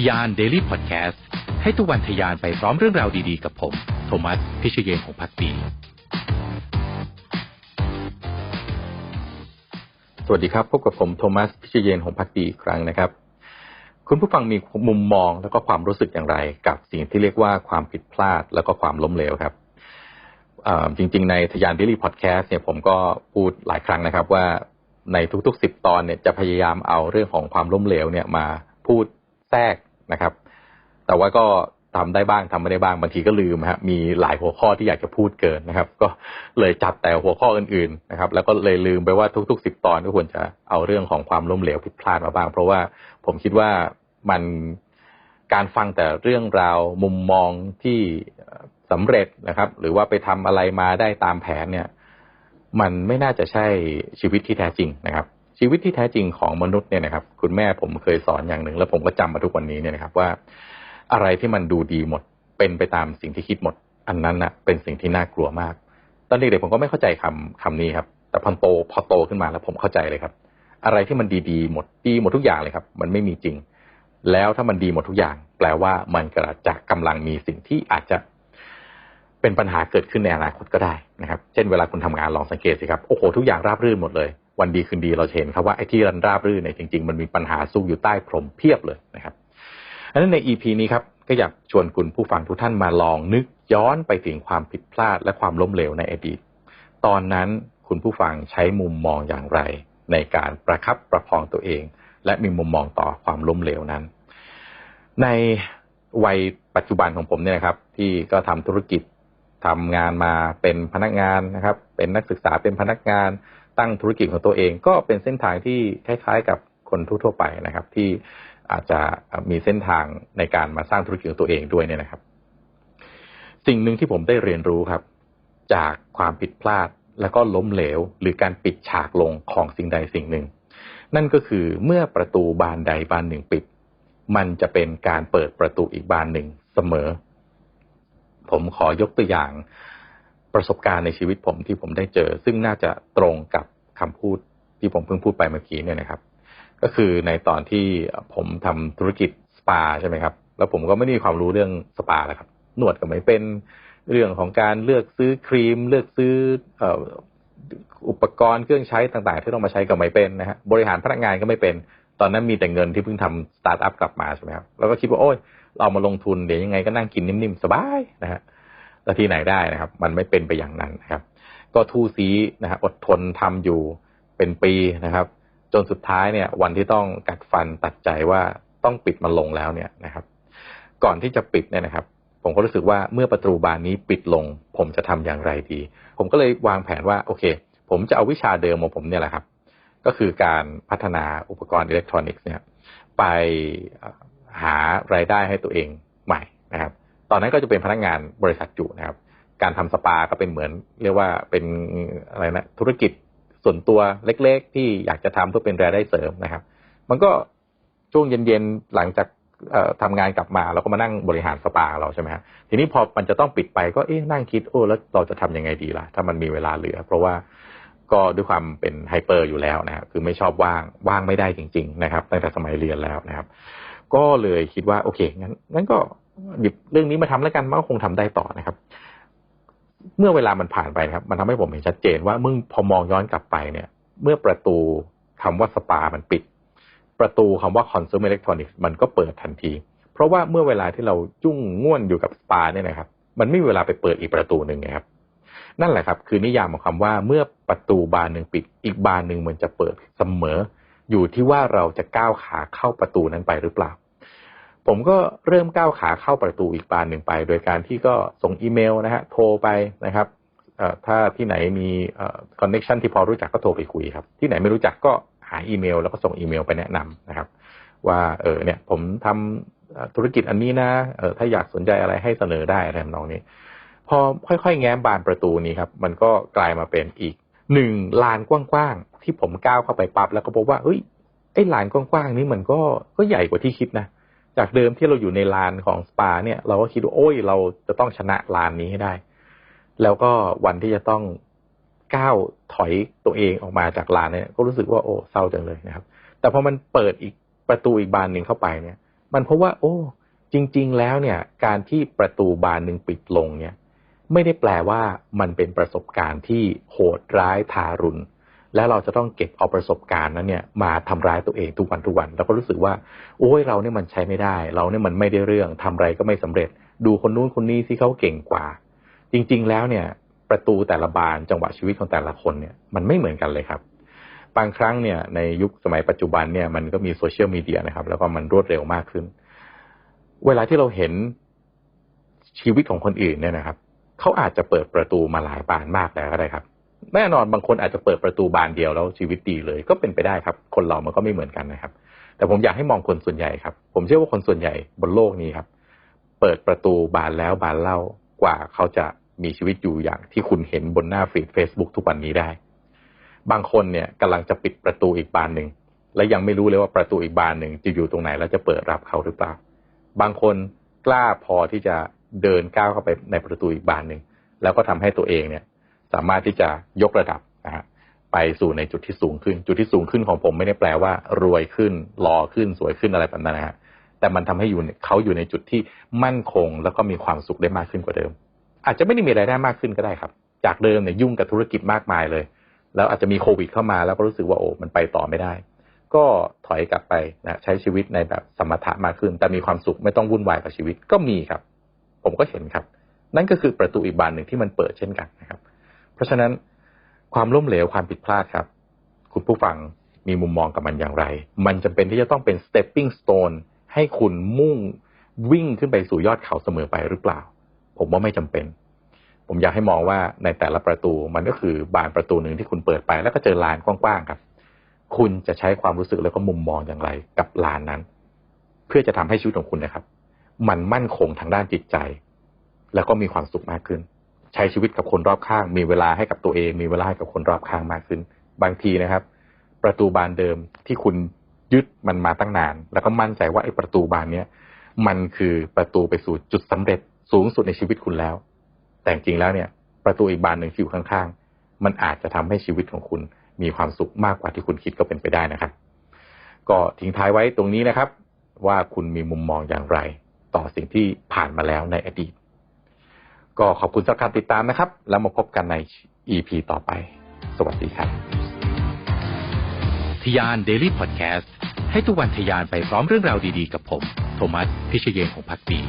ทยานเดลี่พอดแคสต์ให้ทุกวันทยานไปพร้อมเรื่องราวดีๆ กับผม โทมัส พิชเยนของพักดี สวัสดีครับ พบกับผมโทมัส พิชเยนของพักดีครั้งนะครับ คุณผู้ฟังมีมุมมองแล้วก็ความรู้สึกอย่างไร กับสิ่งที่เรียกว่าความผิดพลาดแล้วก็ความล้มเหลวครับจริง ๆ ในทยานเดลี่พอดแคสต์เนี่ยผมก็พูดหลายครั้งนะครับว่าในทุกๆสิบตอนเนี่ยจะพยายามเอาเรื่องของความล้มเหลวเนี่ยมาพูดแทรก นะครับ แต่ว่าก็ทำได้บ้างทำไม่ได้บ้างบางทีก็ลืมฮะมีหลายหัวข้อที่อยากจะพูดเกินนะครับ ก็เลยจัดแต่หัวข้ออื่นๆนะครับ แล้วก็เลยลืมไปว่าทุกๆสิบตอนก็ควรจะเอาเรื่องของความล้มเหลวผิดพลาดมาบ้าง เพราะว่าผมคิดว่ามันการฟังแต่เรื่องราวมุมมองที่สำเร็จนะครับ หรือว่าไปทำอะไรมาได้ตามแผนเนี่ย มันไม่น่าจะใช่ชีวิตที่แท้จริงนะครับ ชีวิตที่แท้จริงของมนุษย์เนี่ยนะครับ คุณแม่ผมเคยสอนอย่างหนึ่ง แล้วผมก็จำมาทุกวันนี้เนี่ยนะครับว่า อะไรที่มันดูดีหมด เป็นไปตามสิ่งที่คิดหมด อันนั้นนะเป็นสิ่งที่น่ากลัวมาก ตอนเด็กๆผมก็ไม่เข้าใจคำคำนี้ครับ แต่พอโตพอโตขึ้นมาแล้วผมเข้าใจเลยครับ อะไรที่มันดีๆหมดดีหมดทุกอย่างเลยครับ มันไม่มีจริง แล้วถ้ามันดีหมดทุกอย่าง แปลว่ามันกระจะกำลังมีสิ่งที่อาจจะเป็นปัญหาเกิดขึ้นในอนาคตก็ได้นะครับ เช่นเวลาคุณทำงานลองสังเกตสิครับ โอ้โห ทุกอย่างราบรื่นหมดเลย วันดีคืนดีเราเห็นครับว่าไอ้ที่รันราบรื่นเนี่ยจริง ๆ มันมีปัญหาซุกอยู่ใต้พรมเพียบเลยนะครับอันนั้นใน EP นี้ครับก็อยากชวนคุณผู้ฟังทุกท่านมาลองนึกย้อนไปถึงความผิดพลาดและความล้มเหลวในอดีต ตอนนั้นคุณผู้ฟังใช้มุมมองอย่างไร ในการประคับประคองตัวเอง และมีมุมมองต่อความล้มเหลวนั้น ในวัยปัจจุบันของผมเนี่ยนะครับ ที่ก็ทำธุรกิจทำงานมาเป็นพนักงานนะครับ เป็นนักศึกษาเป็นพนักงาน ตั้งธุรกิจของตัวเอง ก็เป็นเส้นทางที่คล้ายๆ กับคนทั่วไปนะครับ ที่อาจจะมีเส้นทางในการมาสร้างธุรกิจของตัวเองด้วยเนี่ยนะครับ สิ่งหนึ่งที่ผมได้เรียนรู้ครับ จากความผิดพลาดแล้วก็ล้มเหลว หรือการปิดฉากลงของสิ่งใดสิ่งหนึ่ง นั่นก็คือเมื่อประตูบานใดบานหนึ่งปิด มันจะเป็นการเปิดประตูอีกบานหนึ่งเสมอ ผมขอยกตัวอย่าง ประสบการณ์ในชีวิตผมที่ผมได้เจอ ซึ่งน่าจะตรงกับคำพูดที่ผมเพิ่งพูดไปเมื่อกี้เนี่ยนะครับ ก็คือในตอนที่ผมทำธุรกิจสปาใช่ไหมครับ แล้วผมก็ไม่มีความรู้เรื่องสปาแล้วครับ นวดก็ไม่เป็นเรื่องของการเลือกซื้อครีม เลือกซื้ออุปกรณ์เครื่องใช้ต่างๆ ที่ต้องมาใช้ก็ไม่เป็นนะฮะบริหารพนักงานก็ไม่เป็น ตอนนั้นมีแต่เงินที่เพิ่งทำสตาร์ทอัพกลับมาใช่ไหมครับแล้วก็คิดว่าโอ้ยเรามาลงทุนเดี๋ยวยังไงก็นั่งกินนิ่มๆสบายนะฮะ แต่ที่ไหนได้นะครับ มันไม่เป็นไปอย่างนั้นนะครับ ก็ทูซีนะฮะอดทนทำอยู่เป็นปีนะครับ จนสุดท้ายเนี่ย วันที่ต้องกัดฟันตัดใจว่าต้องปิดมันลงแล้วเนี่ยนะครับ ก่อนที่จะปิดเนี่ยนะครับ ผมก็รู้สึกว่าเมื่อประตูบานนี้ปิดลง ผมจะทำอย่างไรดี ผมก็เลยวางแผนว่าโอเค ผมจะเอาวิชาเดิมของผมเนี่ยแหละครับ ก็คือการพัฒนาอุปกรณ์อิเล็กทรอนิกส์เนี่ย ไปหารายได้ให้ตัวเองใหม่นะครับ ตอนนั้นก็จะเป็นพนักงานบริษัทจุนะครับ การทำสปาก็เป็นเหมือน เรียกว่าเป็นอะไรนะธุรกิจส่วนตัวเล็ก ๆ ที่อยากจะทำเพื่อเป็นรายได้เสริมนะครับ มันก็ช่วงเย็นๆหลังจากทำงานกลับมาเราก็มานั่งบริหารสปาเราใช่ไหมครับทีนี้พอมันจะต้องปิดไปก็เอ๊ะนั่งคิดโอ้แล้วเราจะทํำยังไงดีล่ะ ถ้ามันมีเวลาเหลือ เพราะว่าก็ด้วยความเป็นไฮเปอร์อยู่แล้วนะครับคือไม่ชอบว่างว่างไม่ได้จริง ๆ นะครับตั้งแต่สมัยเรียนแล้วนะครับ ก็เลยคิดว่าโอเคงั้นงั้นก็ หยิบเรื่องนี้มาทำแล้วกันมันก็คงทำได้ต่อนะครับ เมื่อเวลามันผ่านไปครับ มันทำให้ผมเห็นชัดเจนว่ามึงพอมองย้อนกลับไปเนี่ย เมื่อประตูคำว่าสปามันปิด ประตูคำว่า consumer electronics มันก็เปิดทันที เพราะว่าเมื่อเวลาที่เราจุ้งง่วนอยู่กับสปาเนี่ยนะครับ มันไม่มีเวลาไปเปิดอีกประตูหนึ่งครับนั่นแหละครับ คือนิยามของคำว่าเมื่อประตูบานหนึ่งปิด อีกบานหนึ่งมันจะเปิดเสมอ อยู่ที่ว่าเราจะก้าวขาเข้าประตูนั้นไปหรือเปล่า ผมก็เริ่มก้าวขาเข้าประตูอีกบานหนึ่งไป โดยการที่ก็ส่งอีเมลนะฮะ โทรไปนะครับถ้าที่ไหนมีคอนเน็ชันที่พอรู้จักก็โทรไปคุยครับ ที่ไหนไม่รู้จักก็หาอีเมล แล้วก็ส่งอีเมลไปแนะนำนะครับ ว่าเออเนี่ยผมทำธุรกิจอันนี้นะเออถ้าอยากสนใจอะไรให้เสนอได้อะไรทำนองนี้ พอค่อยๆ แง้มบานประตูนี้ครับ มันก็กลายมาเป็นอีกหนึ่งลานกว้างๆที่ผมก้าวเข้าไปปั๊บแล้วก็พบว่าเฮ้ยไอ้ลานกว้างๆนี้มันก็ก็ใหญ่กว่าที่คิดนะ จากเดิมที่เราอยู่ในลานของสปาเนี่ย เราก็คิดว่าโอ้ยเราจะต้องชนะลานนี้ให้ได้ แล้วก็วันที่จะต้องก้าวถอยตัวเองออกมาจากลานเนี่ย ก็รู้สึกว่าโอ้เศร้าจังเลยนะครับ แต่พอมันเปิดอีกประตูอีกบานหนึ่งเข้าไปเนี่ย มันพราะว่า โอ้ จริง ๆ แล้วเนี่ย การที่ประตูบานหนึ่งปิดลงเนี่ย ไม่ได้แปลว่ามันเป็นประสบการณ์ที่โหดร้ายทารุณ และเราจะต้องเก็บเอาประสบการณ์นั้นเนี่ยมาทำร้ายตัวเองทุกวันทุกวันแล้วก็รู้สึกว่า โอ้ยเราเนี่ยมันใช้ไม่ได้ เราเนี่ยมันไม่ได้เรื่องทำอะไรก็ไม่สำเร็จ ดูคนนู้นคนนี้ที่เขาเก่งกว่า จริง ๆ แล้วเนี่ย ประตูแต่ละบานจังหวะชีวิตของแต่ละคนเนี่ยมันไม่เหมือนกันเลยครับ บางครั้งเนี่ยในยุคสมัยปัจจุบันเนี่ยมันก็มีโซเชียลมีเดียนะครับ แล้วก็มันรวดเร็วมากขึ้น เวลาที่เราเห็นชีวิตของคนอื่นเนี่ยนะครับเขาอาจจะเปิดประตูมาหลายบานมากแล้วก็ได้ครับ แน่นอนบางคนอาจจะเปิดประตูบานเดียวแล้วชีวิตดีเลย ก็เป็นไปได้ครับ คนเรามันก็ไม่เหมือนกันนะครับ แต่ผมอยากให้มองคนส่วนใหญ่ครับ ผมเชื่อว่าคนส่วนใหญ่บนโลกนี้ครับ เปิดประตูบานแล้วบานเล่ากว่าเขาจะมีชีวิตอยู่อย่างที่คุณเห็นบนหน้าฟีด Facebook ทุกวันนี้ได้ บางคนเนี่ยกำลังจะปิดประตูอีกบานหนึ่งและยังไม่รู้เลยว่าประตูอีกบานหนึ่งจะอยู่ตรงไหนแล้วจะเปิดรับเขาหรือเปล่า บางคนกล้าพอที่จะเดินก้าวเข้าไปในประตูอีกบานหนึ่งแล้วก็ทำให้ตัวเองเนี่ย สามารถที่จะยกระดับนะฮะไปสู่ในจุดที่สูงขึ้น จุดที่สูงขึ้นของผมไม่ได้แปลว่า รวยขึ้นหล่อขึ้นสวยขึ้นอะไรแบบนั้นนะฮะแต่มันทำให้อยู่เขาอยู่ในจุดที่มั่นคง แล้วก็มีความสุขได้มากขึ้นกว่าเดิม อาจจะไม่ได้มีรายได้มากขึ้นก็ได้ครับ จากเดิมเนี่ยยุ่งกับธุรกิจมากมายเลย แล้วอาจจะมีโควิดเข้ามาแล้วก็รู้สึกว่าโอ้มันไปต่อไม่ได้ ก็ถอยกลับไปนะใช้ชีวิตในแบบสมถะมากขึ้น แต่มีความสุขไม่ต้องวุ่นวายกับชีวิตก็มีครับ ผมก็เห็นครับ นั่นก็คือประตูอีกบานหนึ่งที่มันเปิดเช่นกันนะครับ เพราะฉะนั้นความล้มเหลวความผิดพลาดครับ คุณผู้ฟังมีมุมมองกับมันอย่างไร มันจำเป็นที่จะต้องเป็น stepping stone ให้คุณมุ่งวิ่งขึ้นไปสู่ยอดเขาเสมอไปหรือเปล่า ผมว่าไม่จำเป็น ผมอยากให้มองว่าในแต่ละประตูมันก็คือบานประตูหนึ่งที่คุณเปิดไปแล้วก็เจอลานกว้างๆครับ คุณจะใช้ความรู้สึกแล้วก็มุมมองอย่างไร กับลานนั้น เพื่อจะทำให้ชีวิตของคุณนะครับ มันมั่นคงทางด้านจิตใจ แล้วก็มีความสุขมากขึ้น ใช้ชีวิตกับคนรอบข้าง มีเวลาให้กับตัวเอง มีเวลาให้กับคนรอบข้างมากขึ้น บางทีนะครับ ประตูบานเดิมที่คุณยึดมันมาตั้งนาน แล้วก็มั่นใจว่าไอ้ประตูบานเนี้ยมันคือประตูไปสู่จุดสำเร็จสูงสุดในชีวิตคุณแล้ว แต่จริงแล้วเนี่ย ประตูอีกบานหนึ่งที่อยู่ข้างๆ มันอาจจะทำให้ชีวิตของคุณมีความสุขมากกว่าที่คุณคิดก็เป็นไปได้นะครับ ก็ทิ้งท้ายไว้ตรงนี้นะครับ ว่าคุณมีมุมมองอย่างไร ต่อสิ่งที่ผ่านมาแล้วในอดีต ก็ขอบคุณสำหรับการติดตามนะครับ แล้วมาพบกันใน EP ต่อไป สวัสดีครับทยาน Daily Podcast ให้ทุกวันทยานไปพร้อมเรื่องราวดีๆ กับผม โทมัสพิเชยงของพักดี